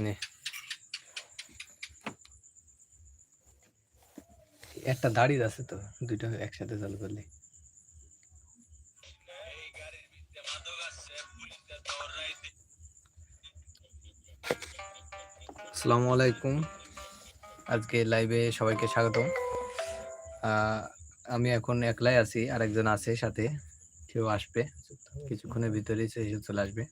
নে একটা দাড়ির আছে তো দুইটা একসাথে চালু করলে। আসসালামু আলাইকুম। আজকে লাইভে সবাইকে স্বাগতম। আহ, আমি এখন একলাই আছি আরেকজন আছে সাথে কেউ আসবে। কিছুক্ষণের ভিতরেই সে চলে আসবে।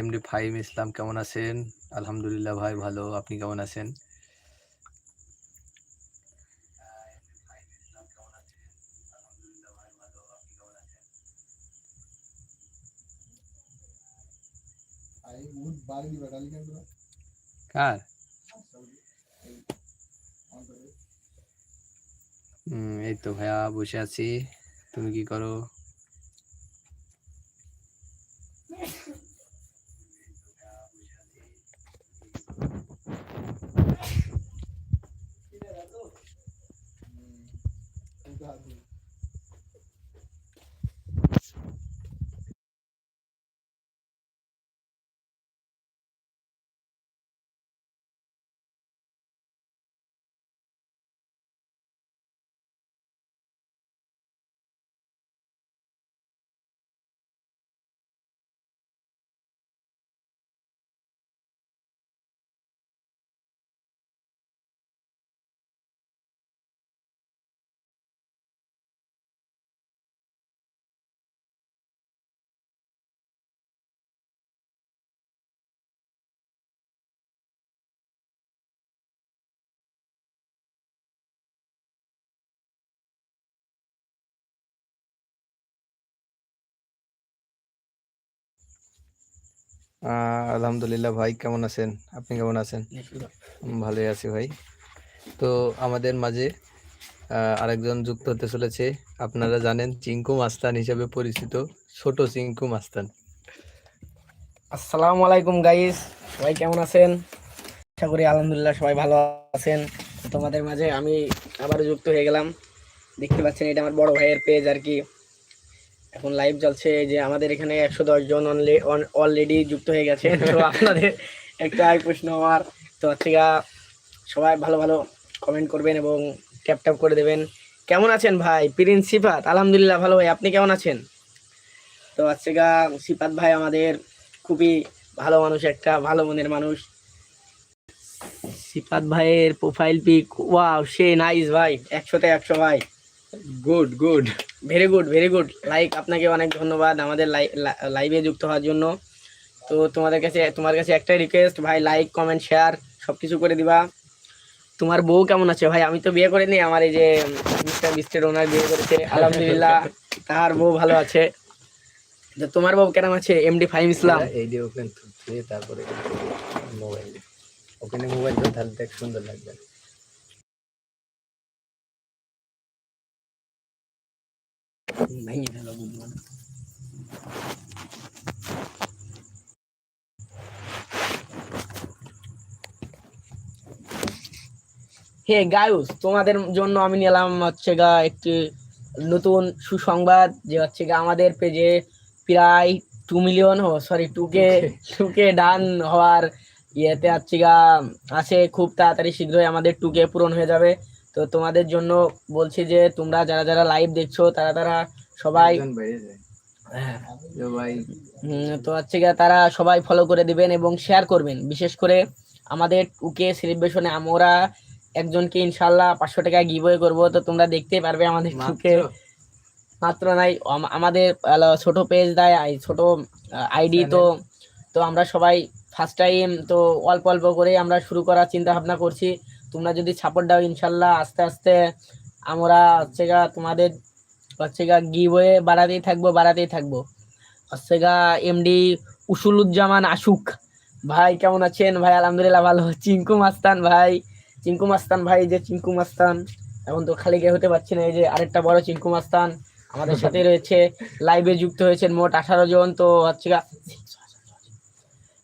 এমডি ফাইম ইসলাম কেমন আছেন? আলহামদুলিল্লাহ ভাই ভালো আপনি কেমন আছেন? কার? এই তো ভাইয়া বসে আছি। তুমি কি করো? আলহামদুলিল্লাহ ভাই, কেমন আছেন? আপনি কেমন আছেন? ভালোই আছি ভাই। তো আমাদের মাঝে আরেকজন যুক্ত হতে চলেছে। আপনারা জানেন চিঙ্কু মাস্তান হিসেবে পরিচিত ছোট চিঙ্কু মাস্তান। আসসালামু আলাইকুম গাইস ভাই, কেমন আছেন? আশা করি আলহামদুলিল্লাহ সবাই ভালো আছেন। তোমাদের মাঝে আমি আবারও যুক্ত হয়ে গেলাম। দেখতে পাচ্ছেন, এটা আমার বড় ভাইয়ের পেজ আর কি। এখন লাইভ চলছে যে আমাদের এখানে একশো দশ জন অলরেডি যুক্ত হয়ে গেছে। তো আপনাদের একটা আই প্রশ্ন আমার। তো হচ্ছে সবাই ভালো ভালো কমেন্ট করবেন এবং ট্যাপ ট্যাপ করে দেবেন। কেমন আছেন ভাই? প্রিন্স সিফাত, আলহামদুলিল্লাহ ভালো ভাই। আপনি কেমন আছেন? তো গা সিফাত ভাই আমাদের খুবই ভালো মানুষ, একটা ভালো মনের মানুষ। সিফাত ভাইয়ের প্রোফাইল পিক ওয়াও সে নাইস ভাই, একশোতে একশো ভাই। Good good very good very good like আপনাকে অনেক ধন্যবাদ আমাদের লাইভে যুক্ত হওয়ার জন্য। তো তোমাদের কাছে তোমার কাছে একটাই রিকোয়েস্ট ভাই লাইক কমেন্ট শেয়ার সব কিছু করে দিবা। তোমার বউ কেমন আছে? ভাই আমি তো বিয়ে করিনি আমার এই যে মিস্টার বিস্টের ওনার বিয়ে করেছে। আলহামদুলিল্লাহ তার বউ ভালো আছে। তো তোমার বউ কেমন আছে? এমডি ফাইম ইসলাম। এই দিয়ে দিয়ে তারপরে মোবাইল। ওখানে মোবাইল তো তাহলে দেখ সুন্দর লাগবে। ভেঙে ফেলো। হে গায়ুস তোমাদের জন্য আমি নিলাম হচ্ছে গা একটি নতুন সুসংবাদ যে হচ্ছে গা আমাদের পেজে প্রায় টু মিলিয়ন ও sorry two K two K done হওয়ার ইয়েতে হচ্ছে গা আছে খুব তাড়াতাড়ি শীঘ্রই আমাদের টুকে পূরণ হয়ে যাবে তো তোমাদের জন্য বলছি যে তোমরা যারা যারা লাইভ দেখছ তারা তারা সবাই হ্যাঁ। তো হচ্ছে গিয়ে তারা সবাই ফলো করে দিবেন এবং শেয়ার করবেন। বিশেষ করে আমাদের উকে সেলিব্রেশনে আমরা একজনকে ইনশাল্লাহ পাঁচশো টাকা গিভওয়ে করব। তো তোমরা দেখতেই পারবে আমাদের টুকে মাত্র? নাই। আমাদের ছোট পেজ দেয় ছোট আইডি তো তো আমরা সবাই ফার্স্ট টাইম তো অল্প অল্প করে আমরা শুরু করার চিন্তা ভাবনা করছি। তোমরা যদি সাপোর্ট দাও, ইনশাল্লাহ আস্তে আস্তে আমরা হচ্ছে গা তোমাদের হচ্ছে গা গিভওয়ে বাড়াতেই থাকব বাড়াতেই থাকব। হচ্ছে গা এমডি উসুলুজ্জামান আশুক। ভাই, কেমন আছেন? ভাই, আলহামদুলিল্লাহ ভালো। চিঙ্কু মাস্তান, ভাই। চিঙ্কু মাস্তান, ভাই যে চিঙ্কু মাস্তান। এখন তো খালি গে হতে পারছি না, এই যে আরেকটা বড় চিঙ্কু মাস্তান। আমাদের সাথে রয়েছে লাইভে যুক্ত হয়েছেন মোট আঠারো জন, তো হচ্ছে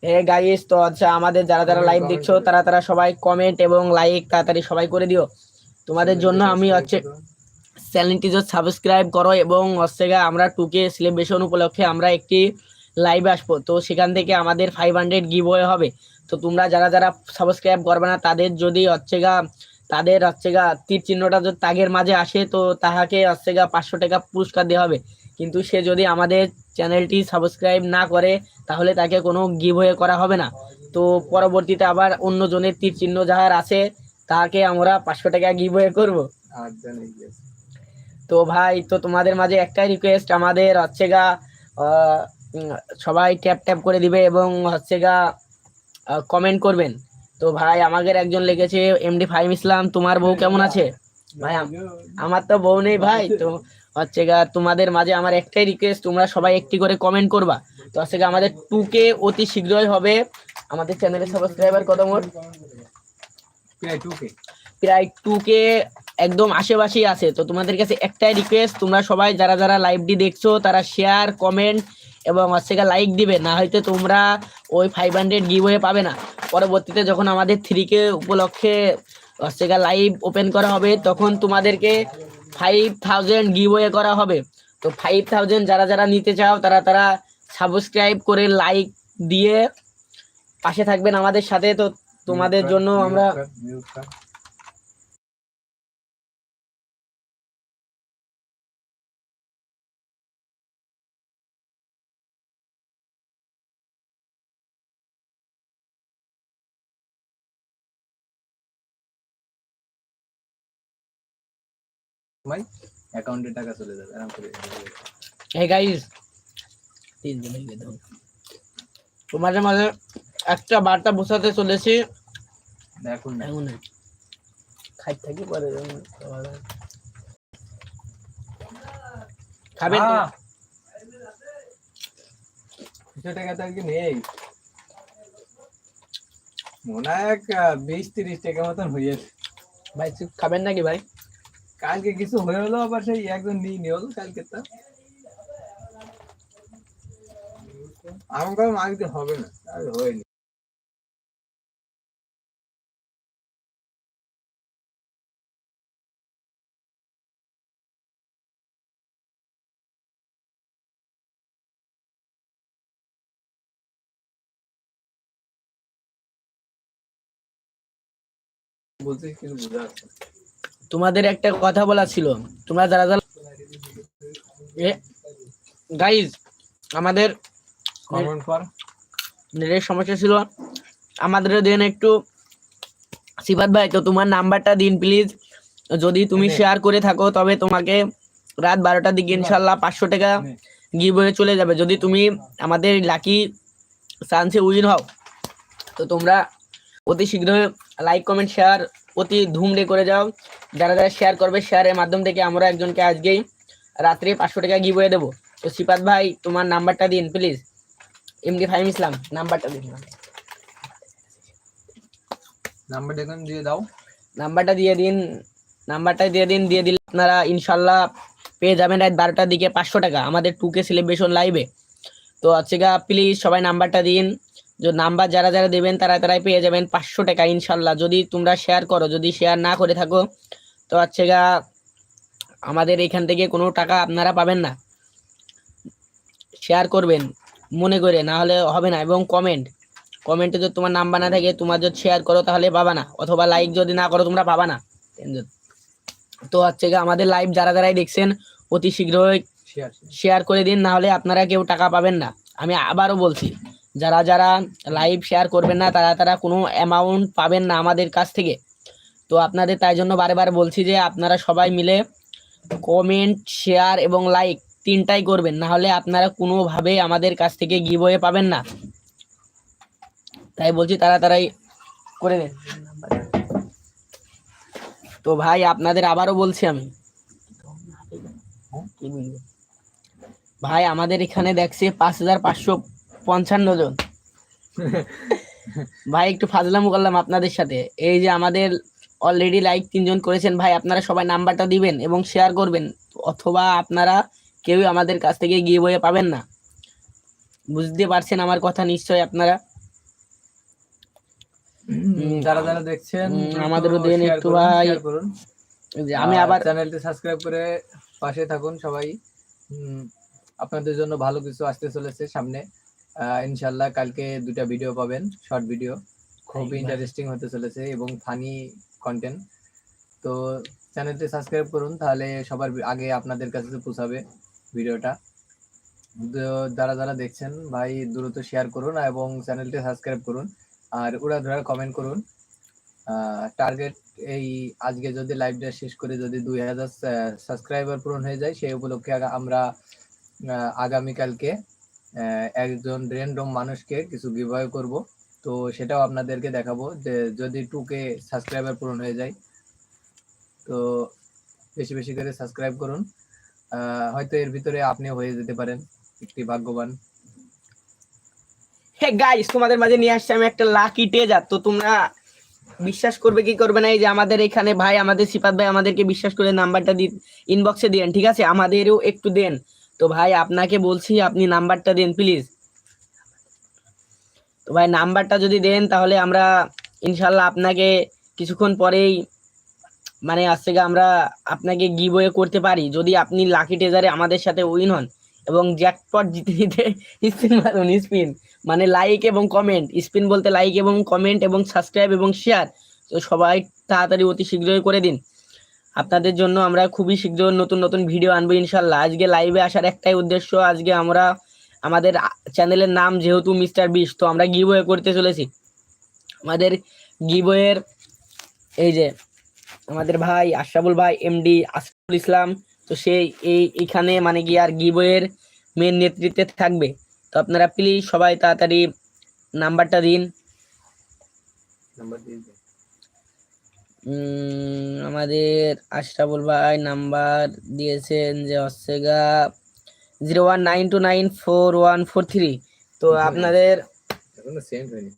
গা গাইস তো আচ্ছা আমাদের যারা যারা লাইভ দেখছ তারা তারা সবাই কমেন্ট এবং লাইক তাড়াতাড়ি সবাই করে দিও। তোমাদের জন্য আমি হচ্ছে চ্যানেলটি যদি সাবস্ক্রাইব করো এবং হচ্ছে আমরা টুকে সেলিব্রেশন উপলক্ষে আমরা একটি লাইভ আসব। তো সেখান থেকে আমাদের ফাইভ হান্ড্রেড গিভ হবে। তো তোমরা যারা যারা সাবস্ক্রাইব করবে না তাদের যদি হচ্ছে গা তাদের হচ্ছে গা তীর চিহ্নটা যদি তাগের মাঝে আসে তো তাহাকে হচ্ছে গা পাঁচশো টাকা পুরস্কার দেওয়া হবে। কিন্তু সে যদি আমাদের চ্যানেলটি সাবস্ক্রাইব না করে তাহলে তাকে কোনো গিভ করা হবে না। তো পরবর্তীতে আবার অন্য জনের তীর চিহ্ন যাহার আছে তাকে আমরা পাঁচশো টাকা গিভ করব। আছে। তো ভাই তো তোমাদের মাঝে একটাই রিকোয়েস্ট আমাদের হচ্ছে গা সবাই ট্যাপ ট্যাপ করে দিবে এবং হচ্ছে গা কমেন্ট করবেন। তো ভাই আমাদের একজন লিখেছে এমডি ফাইম ইসলাম তোমার বউ কেমন আছে? ভাই আমার তো বউ নেই ভাই তো হচ্ছে গা তোমাদের মাঝে আমার একটাই রিকোয়েস্ট তোমরা সবাই একটি করে কমেন্ট করবা। তো হচ্ছে গা আমাদের টুকে অতি শীঘ্রই হবে। আমাদের চ্যানেলের সাবস্ক্রাইবার কত মোট? প্রায় 2K প্রায় টু কে একদম আশেপাশেই আছে। তো তোমাদের কাছে একটাই রিকোয়েস্ট তোমরা সবাই যারা যারা লাইভটি দেখছ তারা শেয়ার কমেন্ট এবং হচ্ছে লাইক দিবে। না হয়তো তোমরা ওই ফাইভ হান্ড্রেড গিভ পাবে না। পরবর্তীতে যখন আমাদের থ্রি কে উপলক্ষে হচ্ছে লাইভ ওপেন করা হবে তখন তোমাদেরকে ফাইভ থাউজেন্ড গিভ করা হবে। তো ফাইভ থাউজেন্ড যারা যারা নিতে চাও তারা তারা সাবস্ক্রাইব করে লাইক দিয়ে পাশে থাকবেন আমাদের সাথে। তো তোমাদের জন্য আমরা ভাই অ্যাকাউন্টে টাকা চলে যাবে আরাম করে হে গাইস তিন দিন হয়ে গেল তোমাদের মাঝে একটা বার্তা বসাতে চলেছি। দেখুন না। এখন খাই থাকি পরে খাবেন! দুশো টাকা তো আর কি নেই। মনে হয় বিশ তিরিশ টাকা মতন হয়েছে ভাই খাবেন নাকি ভাই? কালকে কিছু হয়ে হলো, আবার সেই একজন নিয়ে নিয়ে হলো কালকে তা আমাকে মাগতে হবে না, আর হয়নি বলছি কিছু বোঝা যাচ্ছে। তোমাদের একটা কথা বলা ছিল। তোমরা যারা যারা গাইজ আমাদের নেটের সমস্যা ছিল। আমাদের দিন একটু সিফাত ভাই তো তোমার নাম্বারটা দিন প্লিজ যদি তুমি শেয়ার করে থাকো তবে তোমাকে রাত বারোটার দিকে ইনশাল্লাহ পাঁচশো টাকা হয়ে চলে যাবে। যদি তুমি আমাদের লাকি চান্সে উইন হও তো তোমরা অতি শীঘ্রই লাইক কমেন্ট শেয়ার অতি ধুমড়ে করে যাও। যারা যারা শেয়ার করবে শেয়ারের মাধ্যম থেকে আমরা একজনকে আজকেই রাত্রে পাঁচশো টাকা গিভ হয়ে দেবো। তো সিপাত ভাই তোমার নাম্বারটা দিন প্লিজ এমডি ফাইম ইসলাম নাম্বারটা দিন। নাম্বারটা এখন দিয়ে দাও। নাম্বারটা দিয়ে দিন নাম্বারটা দিয়ে দিন দিয়ে দিলে আপনারা ইনশাল্লাহ পেয়ে যাবেন রাত বারোটার দিকে পাঁচশো টাকা। আমাদের টুকে সেলিব্রেশন লাইভে তো হচ্ছে গা প্লিজ সবাই নাম্বারটা দিন। যে নাম্বার যারা যারা দেবেন তারা তারাই পেয়ে যাবেন পাঁচশো টাকা ইনশাল্লাহ। যদি তোমরা শেয়ার করো যদি শেয়ার না করে থাকো তো হচ্ছে গা আমাদের এখান থেকে কোনো টাকা আপনারা পাবেন না। শেয়ার করবেন মনে করে না হলে হবে না। এবং কমেন্ট কমেন্টে যদি তোমার নাম্বার না থাকে তোমার যদি শেয়ার করো তাহলে পাবা না। অথবা লাইক যদি না করো তোমরা পাবা না। তো হচ্ছে আমাদের লাইভ যারা যারাই দেখছেন অতি শীঘ্রই শেয়ার করে দিন না হলে আপনারা কেউ টাকা পাবেন না। আমি আবারও বলছি যারা যারা লাইভ শেয়ার করবেন না, তারা তারা কোনো অ্যামাউন্ট পাবেন না আমাদের কাছ থেকে। তো আপনাদের তাই জন্য বারে বারে বলছি যে, আপনারা সবাই মিলে কমেন্ট শেয়ার এবং লাইক তিনটাই করবেন। না হলে আপনারা কোনোভাবে আমাদের কাছ থেকে গিভওয়ে পাবেন না। তাই বলছি তারা তারাই করে দেন। তো ভাই, আপনাদের আবারও বলছি আমি। ভাই, আমাদের এখানে দেখছে পাঁচ হাজার পাঁচশো পঞ্চান্ন জন। ভাই একটু ফাজলামো করলাম আপনাদের সাথে। এই যে আমাদের অলরেডি লাইক তিনজন করেছেন ভাই আপনারা সবাই নাম্বারটা দিবেন এবং শেয়ার করবেন অথবা আপনারা কেউই আমাদের কাছ থেকে গিয়ে বয়ে পাবেন না। বুঝতে পারছেন আমার কথা নিশ্চয় আপনারা? যারা যারা দেখছেন আমাদেরও দেন একটু ভাই। যে আমি আবার চ্যানেলটি সাবস্ক্রাইব করে পাশে থাকুন সবাই। আপনাদের জন্য ভালো কিছু আসতে চলেছে সামনে। ইনশাল্লাহ কালকে দুটা ভিডিও পাবেন শর্ট ভিডিও খুব ইন্টারেস্টিং হতে চলেছে এবং ফানি কন্টেন্ট তো চ্যানেলটি সাবস্ক্রাইব করুন তাহলে সবার আগে আপনাদের কাছে পৌঁছাবে ভিডিওটা যারা যারা দেখছেন ভাই দ্রুত শেয়ার করুন এবং চ্যানেলটি সাবস্ক্রাইব করুন। আর উড়া ধরা কমেন্ট করুন। টার্গেট এই আজকে যদি লাইভটা শেষ করে যদি দুই হাজার সাবস্ক্রাইবার পূরণ হয়ে যায় সেই উপলক্ষে আমরা আগামীকালকে একজন র্যান্ডম মানুষকে কিছু গিভওয়ে করব। তো সেটাও আপনাদেরকে দেখাবো যে যদি টুকে সাবস্ক্রাইবার পূরণ হয়ে যায়, তো বেশি বেশি করে সাবস্ক্রাইব করুন। হয়তো এর ভিতরে আপনি হয়ে যেতে পারেন, একটি ভাগ্যবান। হে গাইস তোমাদের মাঝে নিয়ে আসছি আমি একটা লাকি টেজার তো তোমরা বিশ্বাস করবে কি করবে না, এই যে আমাদের এখানে ভাই, আমাদের সিপাত ভাই আমাদেরকে বিশ্বাস করে নাম্বারটা দিন ইনবক্সে দেন ঠিক আছে? আমাদেরও একটু দেন। তো ভাই আপনাকে বলছি, আপনি নাম্বারটা দেন প্লিজ তো ভাই নাম্বারটা যদি দেন, তাহলে আমরা ইনশাল্লাহ আপনাকে কিছুক্ষণ পরেই মানে আজ থেকে আমরা আপনাকে গিবয়ে করতে পারি। যদি আপনি লাকি টেজারে আমাদের সাথে উইন হন এবং জ্যাকপট জিতে নিতে স্পিন মারুন স্পিন মানে লাইক এবং কমেন্ট স্পিন বলতে লাইক এবং কমেন্ট এবং সাবস্ক্রাইব এবং শেয়ার তো সবাই তাড়াতাড়ি অতি শীঘ্রই করে দিন। আপনাদের জন্য আমরা খুবই শীঘ্র নতুন নতুন ভিডিও আনব, ইনশাল্লাহ। আজকে লাইভে আসার একটাই উদ্দেশ্য, আজকে আমরা, আমাদের চ্যানেলের নাম যেহেতু মিস্টার বিশ, তো আমরা গিবয়ে করতে চলেছি। আমাদের গিবয়ের এই যে, আমাদের ভাই আশরাফুল ভাই এমডি আসফুল ইসলাম, তো সেই এই এখানে মানে কি আর গিবয়ের মেন নেতৃত্বে থাকবে। তো আপনারা প্লিজ সবাই তাড়াতাড়ি নাম্বারটা দিন। নাম্বার আমাদের আশরাফুল ভাই নাম্বার দিয়েছেন যে হচ্ছে গা zero one nine two nine four one four three. তো আপনাদের এখনও সেন্ড হয়নি।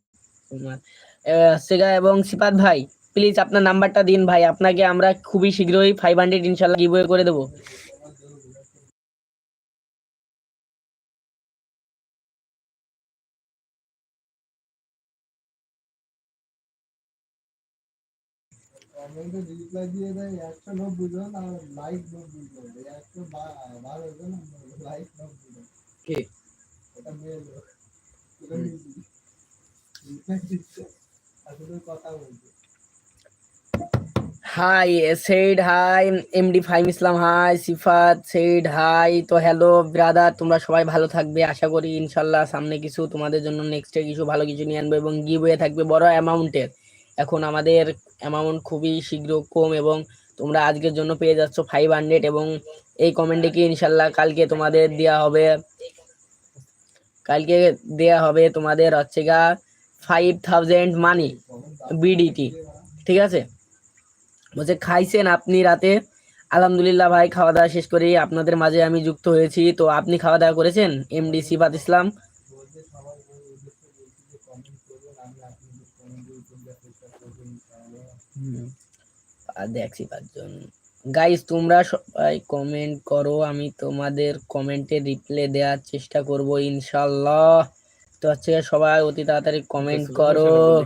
আহ, হচ্ছে গা এবং সিপাত ভাই প্লিজ আপনার নাম্বারটা দিন ভাই। আপনাকে আমরা খুবই শীঘ্রই ফাইভ হান্ড্রেড ইনশাল্লাহ গিভওয়ে করে দেবো। কমেন্টে রিপ্লাই দিয়ে দেয় একশো নব্বই জন আর লাইক নব্বই জন। একশো বারো জন লাইক নব্বই জন। কি? এটা মেয়ে লোক। আসলে কথা বলছে। Hi said hi MD Faim Islam hi Sifat said hi তো হ্যালো ব্রাদার তোমরা সবাই ভালো থাকবে আশা করি ইনশাল্লাহ সামনে কিছু তোমাদের জন্য নেক্সটে কিছু ভালো কিছু নিয়ে আনব এবং গিভওয়ে থাকবে বড় অ্যামাউন্টের এখন আমাদের অ্যামাউন্ট খুবই শীঘ্র কম এবং তোমরা আজকের জন্য পেয়ে যাচ্ছ ফাইভ হান্ড্রেড এবং এই কমেন্টে কি ইনশাল্লাহ কালকে তোমাদের দেওয়া হবে, কালকে দেয়া হবে তোমাদের হচ্ছে গা ফাইভ থাউজেন্ড মানি বিডিটি ঠিক আছে? বলছে, খাইছেন আপনি রাতে? আলহামদুলিল্লাহ ভাই, খাওয়া দাওয়া শেষ করে আপনাদের মাঝে আমি যুক্ত হয়েছি। তো আপনি খাওয়া দাওয়া করেছেন? এমডি সিফাত ইসলাম বলতে সবাই ওই উদ্দেশ্যে বলছি যে কমেন্ট করবেন আমি আপনাদের কমেন্টের উত্তর দেওয়ার চেষ্টা করব ইনশাআল্লাহ আর দেখছি পাঁচজন গাইস তোমরা সবাই কমেন্ট করো আমি তোমাদের কমেন্টে রিপ্লাই দেওয়ার চেষ্টা করব ইনশাল্লাহ তো হচ্ছে সবাই অতি তাড়াতাড়ি কমেন্ট করো।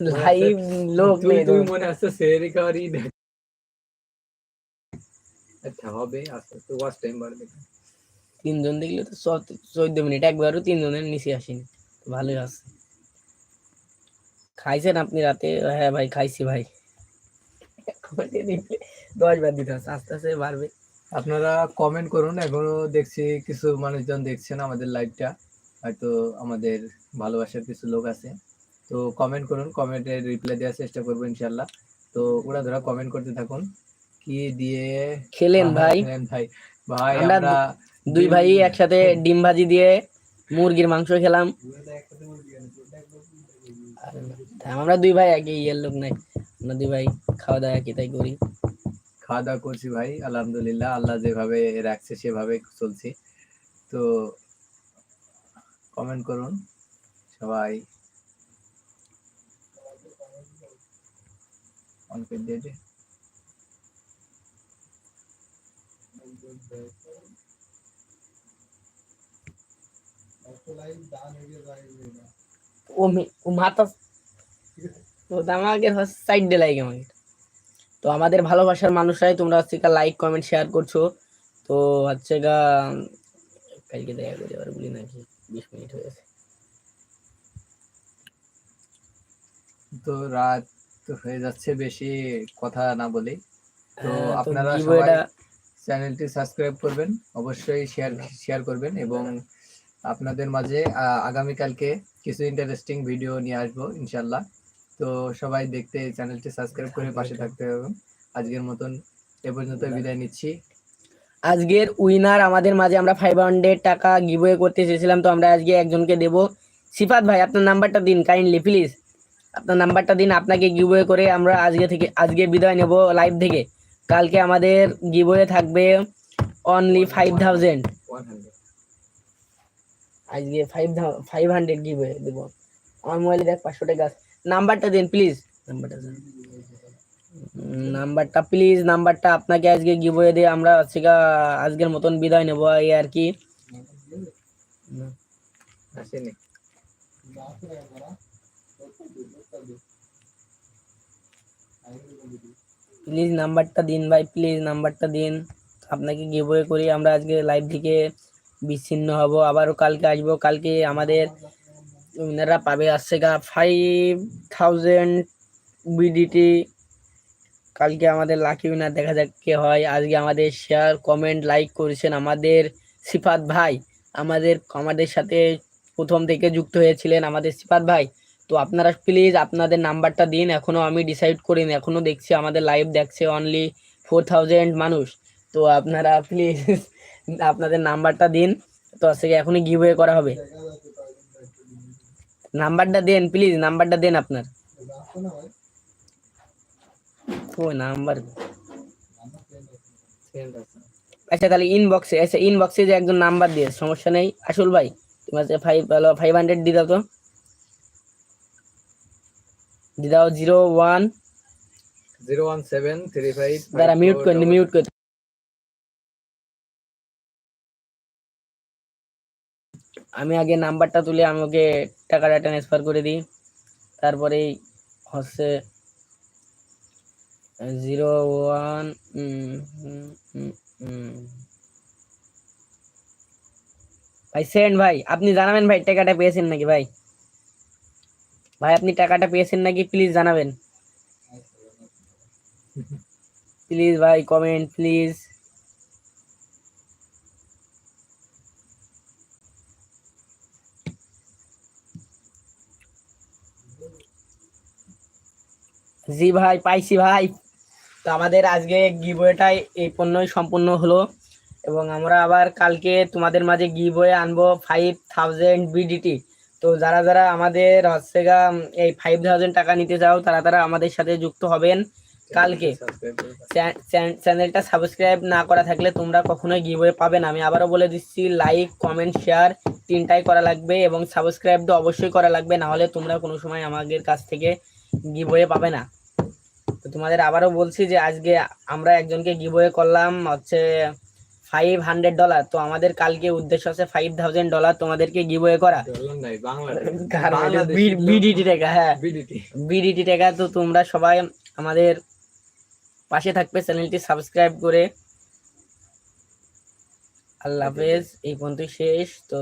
লাইভ লোক তুই নেই তুই মনে রিকভারি দেখ। আচ্ছা হবে আস্তে আস্তে ওয়াচ টাইম বাড়বে তিনজন দেখলে তো চোদ্দ- চোদ্দ মিনিট একবারও তিনজনের নিচে আসেনি। ভালোই আছে। খাইছেন আপনি রাতে? হ্যাঁ ভাই খাইছি ভাই। দশ বার দিতে হচ্ছে আস্তে আস্তে বাড়বে আপনারা কমেন্ট করুন এখনও দেখছি কিছু মানুষজন দেখছেন আমাদের লাইভটা হয়তো আমাদের ভালোবাসার কিছু লোক আছে। তো কমেন্ট করুন কমেন্টে রিপ্লাই দেওয়ার চেষ্টা করব ইনশাল্লাহ তো ওরা ধরা কমেন্ট করতে থাকুন কি দিয়ে খেলেন ভাই। ভাই? ভাই আমরা দুই ভাই একসাথে ডিম ভাজি দিয়ে মুরগির মাংস খেলাম। আমরা দুই ভাই একই ইয়ের লোক নাই। দুই ভাই খাওয়া দাওয়া কি তাই করি? খাওয়া দাওয়া করছি ভাই আলহামদুলিল্লাহ। আল্লাহ যেভাবে রাখছে সেভাবে চলছি। তো কমেন্ট করুন সবাই। অন করে দিয়ে লাইক তো আমাকে সাইড ডে লাগে আমাকে। তো আমাদের ভালোবাসার মানুষরাই তোমরা হচ্ছে লাইক কমেন্ট শেয়ার করছ। তো হচ্ছে গা কালকে দেখা করে এবার বলি নাকি বিশ মিনিট হয়ে গেছে। তো রাত হয়ে যাচ্ছে বেশি কথা না বলি। তো হ্যাঁ, আপনারা giveaway সবাই চ্যানেলটি সাবস্ক্রাইব করবেন অবশ্যই শেয়ার শেয়ার করবেন এবং আপনাদের মাঝে আগামীকালকে কিছু ইন্টারেস্টিং ভিডিও নিয়ে আসব ইনশাল্লাহ তো সবাই দেখতে চ্যানেলটি সাবস্ক্রাইব করে পাশে থাকতে হবে। আজকের মতন এ পর্যন্ত বিদায় নিচ্ছি। আজকের উইনার আমাদের মাঝে আমরা ফাইভ হান্ড্রেড টাকা গিভওয়ে করতে চেয়েছিলাম তো আমরা আজকে একজনকে দেব। সিফাত ভাই আপনার নাম্বারটা দিন কাইন্ডলি প্লিজ আপনার নাম্বারটা দিন আপনাকে গিভওয়ে করে আমরা আজকে থেকে আজকে বিদায় নেব লাইভ থেকে। কালকে আমাদের গিভওয়ে থাকবে অনলি ফাইভ থাউজেন্ড আজকে ফাইভ ফাইভ হান্ড্রেড গিভওয়ে দেবো। আমার মোবাইলে দেখ পাঁচশো টাকা। নাম্বারটা দিন প্লিজ নাম্বারটা দিন উম, নাম্বারটা প্লিজ নাম্বারটা আপনাকে আজকে গিভওয়ে দিয়ে আমরা হচ্ছে গা আজকের মতন বিদায় নেব এই আর কি আসেনি না তো একবার কত দিন কত দিন আইরে বলি প্লিজ নাম্বারটা দিন ভাই প্লিজ নাম্বারটা দিন আপনাকে গিভওয়ে করি আমরা আজকে লাইভ থেকে বিচ্ছিন্ন হব আবারও কালকে আসব কালকে আমাদের উইনাররা পাবে আসছে গা ফাইভ থাউজেন্ড বিডিটি কালকে আমাদের লাকি উইনার দেখা যাক কে হয়। আজকে আমাদের শেয়ার কমেন্ট লাইক করেছেন আমাদের সিফাত ভাই। আমাদের আমাদের সাথে প্রথম থেকে যুক্ত হয়েছিলেন আমাদের সিফাত ভাই। তো আপনারা প্লিজ আপনাদের নাম্বারটা দিন। এখনও আমি ডিসাইড করিনি। এখনও দেখছি আমাদের লাইভ দেখছে অনলি ফোর থাউজেন্ড মানুষ। তো আপনারা প্লিজ আপনাদের নাম্বারটা দিন। তো আজকে এখনই গিভওয়ে করা হবে। নাম্বারটা দেন প্লিজ নাম্বারটা দেন আপনার। ও নাম্বার। আচ্ছা তাহলে ইনবক্সে আচ্ছা ইনবক্সে যে একজন নাম্বার দিয়ে সমস্যা নেই। আসল ভাই তুমি আজকে ফাইভ ফাইভ হান্ড্রেড দিয়ে দাও তো। দিয়ে দাও zero one zero one seven three five দাঁড়া মিউট করে মিউট করে আমি আগে নাম্বারটা তুলে আমি ওকে টাকাটা ট্রান্সফার করে দিই। তারপরেই হচ্ছে জিরো ওয়ান ভাই সেন্ড ভাই আপনি জানাবেন ভাই টাকাটা পেয়েছেন নাকি ভাই? ভাই আপনি টাকাটা পেয়েছেন নাকি? প্লিজ জানাবেন। প্লিজ ভাই কমেন্ট প্লিজ জি ভাই, পাইছি ভাই। তো আমাদের আজকে গিভওয়েটাই এই পণ্যই সম্পূর্ণ হলো এবং আমরা আবার কালকে তোমাদের মাঝে গিভওয়ে আনব ফাইভ থাউজেন্ড বিডিটি তো যারা যারা আমাদের হচ্ছে এই ফাইভ থাউজেন্ড টাকা নিতে চাও, তারা তারা আমাদের সাথে যুক্ত হবেন কালকে। চ্যান- চ্যান- চ্যানেলটা সাবস্ক্রাইব না করা থাকলে তোমরা কখনোই গিভওয়ে পাবে না। আমি আবারও বলে দিচ্ছি লাইক কমেন্ট শেয়ার তিনটাই করা লাগবে এবং সাবস্ক্রাইব তো অবশ্যই করা লাগবে না হলে তোমরা কোনো সময় আমাদের কাছ থেকে গিভওয়ে পাবে না। তো তোমাদের আবারও বলছি যে আজকে আমরা একজনকে গিভওয়ে করলাম হচ্ছে ফাইভ হান্ড্রেড ডলার তো আমাদের কালকে উদ্দেশ্য আছে ফাইভ থাউজেন্ড ডলার তোমাদেরকে গিভওয়ে করা। বিডিটি টাকা হ্যাঁ। বিডিটি টাকা তো তোমরা সবাই আমাদের পাশে থাকবে চ্যানেলটি সাবস্ক্রাইব করে। আল্লাহ হাফেজ এই পর্যন্তই শেষ। তো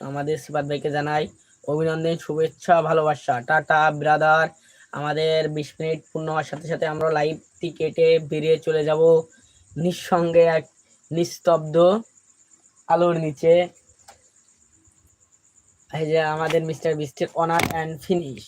আমাদের সিবাদ ভাইকে জানাই অভিনন্দন শুভেচ্ছা ভালোবাসা। টাটা ব্রাদার আমাদের বিশ মিনিট পূর্ণ হওয়ার সাথে সাথে আমরা লাইভটি কেটে বেরিয়ে চলে যাব নিঃসঙ্গে এক নিস্তব্ধ আলোর নিচে। এই যে আমাদের মিস্টার বিস্টের অনার অ্যান্ড ফিনিশ